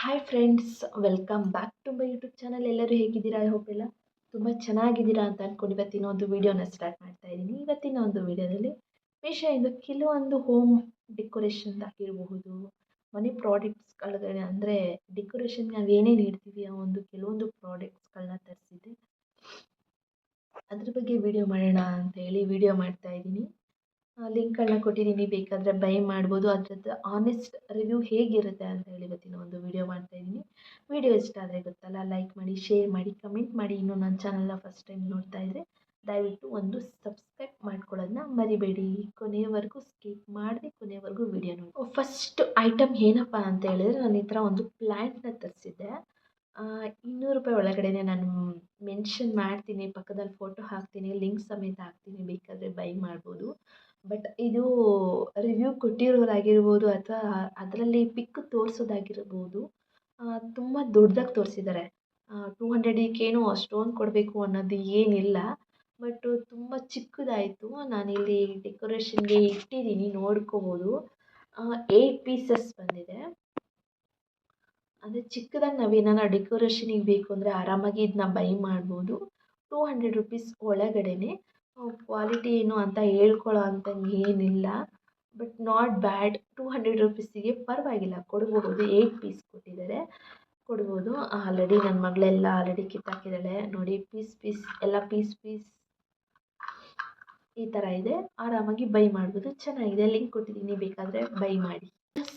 Hi friends welcome back to my YouTube channel ಎಲ್ಲರೂ ಹೇಗಿದ್ದೀರಾ? I hope ಎಲ್ಲ ತುಂಬ ಚೆನ್ನಾಗಿದ್ದೀರಾ ಅಂತ ಅಂದ್ಕೊಂಡು ಇವತ್ತಿನ ಒಂದು ವೀಡಿಯೋನ ಸ್ಟಾರ್ಟ್ ಮಾಡ್ತಾ ಇದ್ದೀನಿ. ಇವತ್ತಿನ ಒಂದು ವೀಡಿಯೋದಲ್ಲಿ ವಿಷಯ ಕೆಲವೊಂದು ಹೋಮ್ ಡೆಕೋರೇಷನ್ ಆಗಿರಬಹುದು ಮನೆ ಪ್ರಾಡಕ್ಟ್ಸ್ಗಳಿಗೆ ಅಂದರೆ ಡೆಕೋರೇಷನ್ ನಾವು ಏನೇನು ಇಡ್ತೀವಿ ಆ ಒಂದು ಕೆಲವೊಂದು ಪ್ರಾಡಕ್ಟ್ಸ್ಗಳನ್ನ ತರಿಸಿದ್ದೆ. ಅದ್ರ ಬಗ್ಗೆ ವಿಡಿಯೋ ಮಾಡೋಣ ಅಂತ ಹೇಳಿ ವಿಡಿಯೋ ಮಾಡ್ತಾ ಇದ್ದೀನಿ. ಲಿಂಕ್ಗಳನ್ನ ಕೊಟ್ಟಿದ್ದೀನಿ. ಬೇಕಾದರೆ ಬೈ ಮಾಡ್ಬೋದು. ಅದರದ್ದು ಆನೆಸ್ಟ್ ರಿವ್ಯೂ ಹೇಗಿರುತ್ತೆ ಅಂತ ಹೇಳಿ ಇವತ್ತಿನ ಒಂದು ವಿಡಿಯೋ ಮಾಡ್ತಾಯಿದ್ದೀನಿ ವಿಡಿಯೋ ಇಷ್ಟ ಆದರೆ ಗೊತ್ತಲ್ಲ ಲೈಕ್ ಮಾಡಿ ಶೇರ್ ಮಾಡಿ ಕಮೆಂಟ್ ಮಾಡಿ. ಇನ್ನು ನನ್ನ ಚಾನಲ್ನ ಫಸ್ಟ್ ಟೈಮ್ ನೋಡ್ತಾ ಇದ್ದರೆ ದಯವಿಟ್ಟು ಒಂದು ಸಬ್ಸ್ಕ್ರೈಬ್ ಮಾಡ್ಕೊಳ್ಳೋದನ್ನ ಮರಿಬೇಡಿ. ಕೊನೆಯವರೆಗೂ ಸ್ಕಿಪ್ ಮಾಡಿದೆ ಕೊನೆಯವರೆಗೂ ವಿಡಿಯೋ ನೋಡಿ. ಫಸ್ಟ್ ಐಟಮ್ ಏನಪ್ಪ ಅಂತ ಹೇಳಿದ್ರೆ ನಾನು ಈ ಥರ ಒಂದು ಪ್ಲ್ಯಾಂಟ್ನ ತರಿಸಿದ್ದೆ. ಇನ್ನೂರು ರೂಪಾಯಿ ಒಳಗಡೆ ನಾನು ಮೆನ್ಷನ್ ಮಾಡ್ತೀನಿ. ಪಕ್ಕದಲ್ಲಿ ಫೋಟೋ ಹಾಕ್ತೀನಿ. ಲಿಂಕ್ ಸಮೇತ ಹಾಕ್ತೀನಿ. ಬೇಕಾದರೆ ಬೈ ಮಾಡ್ಬೋದು. ಬಟ್ ಇದು ರಿವ್ಯೂ ಕೊಟ್ಟಿರೋರಾಗಿರ್ಬೋದು ಅಥವಾ ಅದರಲ್ಲಿ ಪಿಕ್ ತೋರಿಸೋದಾಗಿರ್ಬೋದು ತುಂಬ ದೊಡ್ಡದಾಗಿ ತೋರಿಸಿದ್ದಾರೆ ಟೂ ಹಂಡ್ರೆಡಿಗೇನು ಅಷ್ಟೊಂದು ಕೊಡಬೇಕು ಅನ್ನೋದು ಏನಿಲ್ಲ, ಬಟ್ ತುಂಬ ಚಿಕ್ಕದಾಯಿತು. ನಾನಿಲ್ಲಿ ಡೆಕೋರೇಷನ್ಗೆ ಇಟ್ಟಿದ್ದೀನಿ, ನೋಡ್ಕೋಬೋದು. ಏಯ್ಟ್ ಪೀಸಸ್ ಬಂದಿದೆ. ಅಂದರೆ ಚಿಕ್ಕದಾಗಿ ನಾವೇನಾರ ಡೆಕೋರೇಷನಿಗೆ ಬೇಕು ಅಂದರೆ ಆರಾಮಾಗಿ ಇದನ್ನ ಬೈ ಮಾಡ್ಬೋದು. ಟೂ ಹಂಡ್ರೆಡ್ ರುಪೀಸ್ ಒಳಗಡೆನೆ. ಕ್ವಾಲಿಟಿ ಏನು ಅಂತ ಹೇಳ್ಕೊಳ್ಳೋ ಅಂಥದ್ದು ಏನಿಲ್ಲ. But not bad two hundred ರುಪೀಸಿಗೆ ಪರವಾಗಿಲ್ಲ. ಕೊಡ್ಬೋದು. ಏಯ್ಟ್ ಪೀಸ್ ಕೊಟ್ಟಿದ್ದಾರೆ. ಕೊಡ್ಬೋದು. ಆಲ್ರೆಡಿ ನನ್ನ ಮಗಳೆಲ್ಲ ಆಲ್ರೆಡಿ ಕಿತ್ತಾಕಿದ್ದಾಳೆ. ನೋಡಿ ಪೀಸ್ ಪೀಸ್ ಎಲ್ಲ ಪೀಸ್ ಪೀಸ್ ಈ ಥರ ಇದೆ. ಆರಾಮಾಗಿ ಬೈ ಮಾಡ್ಬೋದು. ಚೆನ್ನಾಗಿದೆ. ಲಿಂಕ್ ಕೊಟ್ಟಿದ್ದೀನಿ. ಬೇಕಾದರೆ ಬೈ ಮಾಡಿ.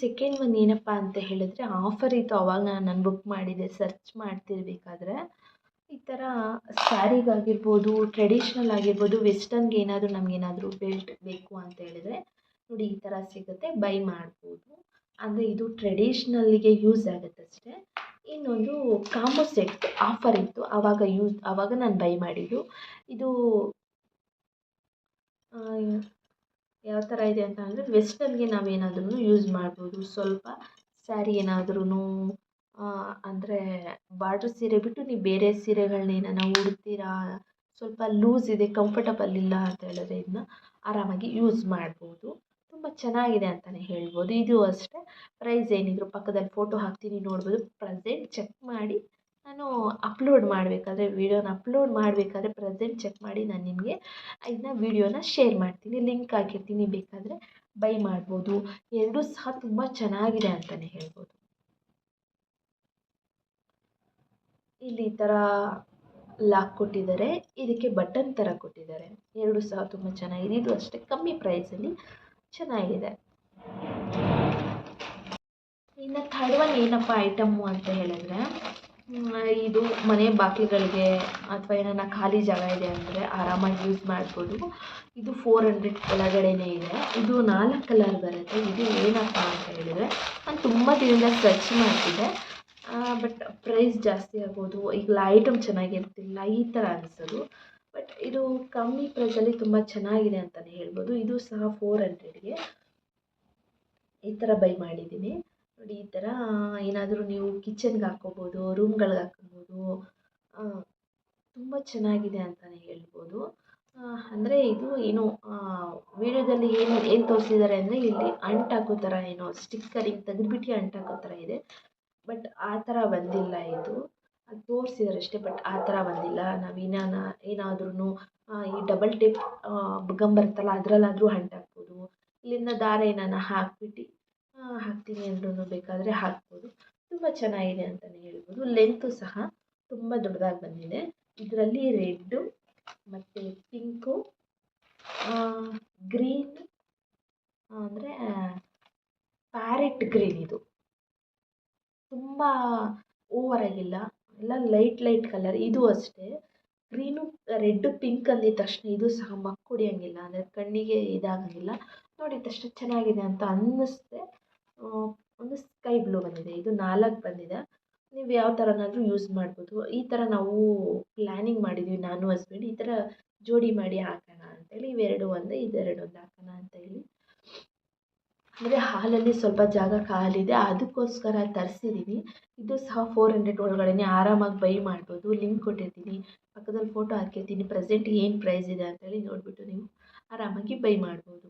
ಸೆಕೆಂಡ್ ಒಂದು ಏನಪ್ಪ ಅಂತ ಹೇಳಿದ್ರೆ ಆಫರ್ ಇತ್ತು. ಅವಾಗ ನಾನು ಬುಕ್ ಮಾಡಿದೆ. ಸರ್ಚ್ ಮಾಡ್ತಿರ್ಬೇಕಾದ್ರೆ. ಈ ಥರ ಸ್ಯಾರಿಗಾಗಿರ್ಬೋದು ಟ್ರೆಡಿಷ್ನಲ್ ಆಗಿರ್ಬೋದು ವೆಸ್ಟರ್ನ್ಗೆ ಏನಾದರೂ ನಮಗೇನಾದರೂ ಬೆಲ್ಟ್ ಬೇಕು ಅಂತ ಹೇಳಿದ್ರೆ ನೋಡಿ ಈ ಥರ ಸಿಗುತ್ತೆ ಬೈ ಮಾಡ್ಬೋದು. ಅಂದರೆ ಇದು ಟ್ರೆಡಿಷ್ನಲ್ಲಿಗೆ ಯೂಸ್ ಆಗುತ್ತೆ ಅಷ್ಟೇ ಇನ್ನೊಂದು ಕಾಂಬೋ ಸೆಟ್ ಆಫರ್ ಇತ್ತು ಆವಾಗ ಯೂಸ್ ಆವಾಗ ನಾನು ಬೈ ಮಾಡಿದ್ದು. ಇದು ಯಾವ ಥರ ಇದೆ ಅಂತ ಅಂದರೆ ವೆಸ್ಟರ್ನ್ಗೆ ನಾವೇನಾದ್ರೂ ಯೂಸ್ ಮಾಡ್ಬೋದು. ಸ್ವಲ್ಪ ಸ್ಯಾರಿ ಏನಾದ್ರೂ ಅಂದರೆ ಬಾರ್ಡ್ರ್ ಸೀರೆ ಬಿಟ್ಟು ನೀವು ಬೇರೆ ಸೀರೆಗಳನ್ನೇನಾನ ಉಡ್ತೀರಾ? ಸ್ವಲ್ಪ ಲೂಸ್ ಇದೆ ಕಂಫರ್ಟಬಲ್ ಇಲ್ಲ ಅಂತ ಹೇಳಿದ್ರೆ ಇದನ್ನ ಆರಾಮಾಗಿ ಯೂಸ್ ಮಾಡ್ಬೋದು. ತುಂಬ ಚೆನ್ನಾಗಿದೆ ಅಂತಲೇ ಹೇಳ್ಬೋದು. ಇದು ಅಷ್ಟೇ. ಪ್ರೈಸ್ ಏನಿದ್ರು ಪಕ್ಕದಲ್ಲಿ ಫೋಟೋ ಹಾಕ್ತೀನಿ ನೋಡ್ಬೋದು. ಪ್ರೆಸೆಂಟ್ ಚೆಕ್ ಮಾಡಿ ನಾನು ಅಪ್ಲೋಡ್ ಮಾಡಬೇಕಾದ್ರೆ ವೀಡಿಯೋನ ಅಪ್ಲೋಡ್ ಮಾಡಬೇಕಾದ್ರೆ ಪ್ರೆಸೆಂಟ್ ಚೆಕ್ ಮಾಡಿ ನಾನು ನಿಮಗೆ ಇದನ್ನ ವೀಡಿಯೋನ ಶೇರ್ ಮಾಡ್ತೀನಿ. ಲಿಂಕ್ ಹಾಕಿರ್ತೀನಿ. ಬೇಕಾದರೆ ಬೈ ಮಾಡ್ಬೋದು. ಎರಡೂ ಸಹ ತುಂಬ ಚೆನ್ನಾಗಿದೆ ಅಂತಲೇ ಹೇಳ್ಬೋದು. ಇಲ್ಲಿ ಈ ಥರ ಲಾಕ್ ಕೊಟ್ಟಿದ್ದಾರೆ. ಇದಕ್ಕೆ ಬಟನ್ ಥರ ಕೊಟ್ಟಿದ್ದಾರೆ. ಎರಡು ಸಹ ತುಂಬ ಚೆನ್ನಾಗಿದೆ. ಇದು ಅಷ್ಟೇ ಕಮ್ಮಿ ಪ್ರೈಸಲ್ಲಿ ಚೆನ್ನಾಗಿದೆ. ಇನ್ನು ಥರ್ಡ್ ಒನ್ ಏನಪ್ಪ ಐಟಮ್ಮು ಅಂತ ಹೇಳಿದ್ರೆ ಇದು ಮನೆ ಬಾಕಿಗಳಿಗೆ ಅಥವಾ ಏನಾರ ಖಾಲಿ ಜಾಗ ಇದೆ ಅಂದರೆ ಆರಾಮಾಗಿ ಯೂಸ್ ಮಾಡ್ಬೋದು. ಇದು ಫೋರ್ ಹಂಡ್ರೆಡ್ ಒಳಗಡೆನೇ ಇದೆ. ಇದು ನಾಲ್ಕು ಕಲರ್ ಬರುತ್ತೆ. ಇದು ಏನಪ್ಪ ಅಂತ ಹೇಳಿದರೆ, ನಾನು ತುಂಬ ದಿನದಿಂದ ಸರ್ಚ್ ಮಾಡ್ತಿದ್ದೆ. ಬಟ್ ಪ್ರೈಸ್ ಜಾಸ್ತಿ ಆಗ್ಬೋದು. ಈಗ ಐಟಮ್ ಚೆನ್ನಾಗಿರ್ತಿಲ್ಲ ಈ ಥರ ಅನಿಸೋದು. ಬಟ್ ಇದು ಕಮ್ಮಿ ಪ್ರೈಸಲ್ಲಿ ತುಂಬ ಚೆನ್ನಾಗಿದೆ ಅಂತಲೇ ಹೇಳ್ಬೋದು. ಇದು ಸಹ ಫೋರ್ ಹಂಡ್ರೆಡ್ಗೆ ಈ ಥರ ಬೈ ಮಾಡಿದ್ದೀನಿ. ನೋಡಿ, ಈ ಥರ ಏನಾದರೂ ನೀವು ಕಿಚನ್ಗೆ ಹಾಕ್ಕೋಬೋದು ರೂಮ್ಗಳಿಗೆ ಹಾಕ್ಕೋಬೋದು ತುಂಬ ಚೆನ್ನಾಗಿದೆ ಅಂತಲೇ ಹೇಳ್ಬೋದು. ಅಂದರೆ ಇದು ಏನು ವೀಡಿಯೋದಲ್ಲಿ ಏನು ಏನು ತೋರಿಸಿದ್ದಾರೆ ಅಂದರೆ ಇಲ್ಲಿ ಅಂಟಾಕೋ ಥರ ಏನೋ ಸ್ಟಿಕ್ಕರಿಂಗ್ ತೆಗೆದ್ಬಿಟ್ಟು ಅಂಟಾಕೋ ಥರ ಇದೆ. ಬಟ್ ಆ ಥರ ಬಂದಿಲ್ಲ ಇದು. ಅದು ತೋರ್ಸಿದಾರೆ ಅಷ್ಟೇ, ಬಟ್ ಆ ಥರ ಬಂದಿಲ್ಲ. ನಾವು ಏನಾನ ಏನಾದ್ರೂ ಈ ಡಬಲ್ ಟಿಪ್ ಗಮ್ ಬರುತ್ತಲ್ಲ, ಅದರಲ್ಲಾದ್ರೂ ಅಂಟಾಕ್ಬೋದು ಇಲ್ಲಿಂದ ದಾರ ಏನಾನ ಹಾಕ್ಬಿಟ್ಟು ಹಾಕ್ತೀನಿ ಅಂದ್ರೂ ಬೇಕಾದರೆ ಹಾಕ್ಬೋದು. ತುಂಬ ಚೆನ್ನಾಗಿದೆ ಅಂತಲೇ ಹೇಳ್ಬೋದು. ಲೆಂತು ಸಹ ತುಂಬ ದೊಡ್ಡದಾಗಿ ಬಂದಿದೆ. ಇದರಲ್ಲಿ ರೆಡ್ಡು, ಮತ್ತು ಪಿಂಕು ಗ್ರೀನ್ ಅಂದರೆ ಪ್ಯಾರೆಟ್ ಗ್ರೀನ್ ಇದು. ತುಂಬ ಓವರಾಗಿಲ್ಲ ಎಲ್ಲ ಲೈಟ್ ಲೈಟ್ ಕಲರ್ ಇದು ಅಷ್ಟೇ. ಗ್ರೀನು ರೆಡ್ಡು ಪಿಂಕ್ ಅಂದಿದ ತಕ್ಷಣ ಇದು ಸಹ ಮಕ್ ಹೊಡಿಯೋಂಗಿಲ್ಲ ಅಂದರೆ ಕಣ್ಣಿಗೆ ಇದಾಗೋಂಗಿಲ್ಲ. ನೋಡಿದ ತಕ್ಷಣ ಚೆನ್ನಾಗಿದೆ ಅಂತ ಅನ್ನಿಸ್ದೆ. ಒಂದು ಸ್ಕೈ ಬ್ಲೂ ಬಂದಿದೆ. ಇದು ನಾಲ್ಕು ಬಂದಿದೆ. ನೀವು ಯಾವ ಥರನಾದರೂ ಯೂಸ್ ಮಾಡ್ಬೋದು. ಈ ಥರ ನಾವು ಪ್ಲ್ಯಾನಿಂಗ್ ಮಾಡಿದ್ವಿ ನಾನು ಹಸ್ಬೆಂಡ್ ಈ ಥರ ಜೋಡಿ ಮಾಡಿ ಹಾಕೋಣ ಅಂತೇಳಿ ಇವೆರಡು ಒಂದೇ ಇದೆರಡು ಒಂದು ಹಾಕೋಣ ಅಂತ ಹೇಳಿ ಅಂದರೆ ಹಾಲಲ್ಲಿ ಸ್ವಲ್ಪ ಜಾಗ ಖಾಲಿದೆ, ಅದಕ್ಕೋಸ್ಕರ ತರಿಸಿದ್ದೀನಿ ಇದು ಸಹ ಫೋರ್ ಹಂಡ್ರೆಡ್ ಒಳಗಡೆನೇ ಆರಾಮಾಗಿ ಬೈ ಮಾಡ್ಬೋದು. ಲಿಂಕ್ ಕೊಟ್ಟಿರ್ತೀನಿ. ಪಕ್ಕದಲ್ಲಿ ಫೋಟೋ ಹಾಕಿರ್ತೀನಿ. ಪ್ರೆಸೆಂಟ್ ಏನು ಪ್ರೈಸ್ ಇದೆ ಅಂತೇಳಿ ನೋಡಿಬಿಟ್ಟು ನೀವು ಆರಾಮಾಗಿ ಬೈ ಮಾಡ್ಬೋದು.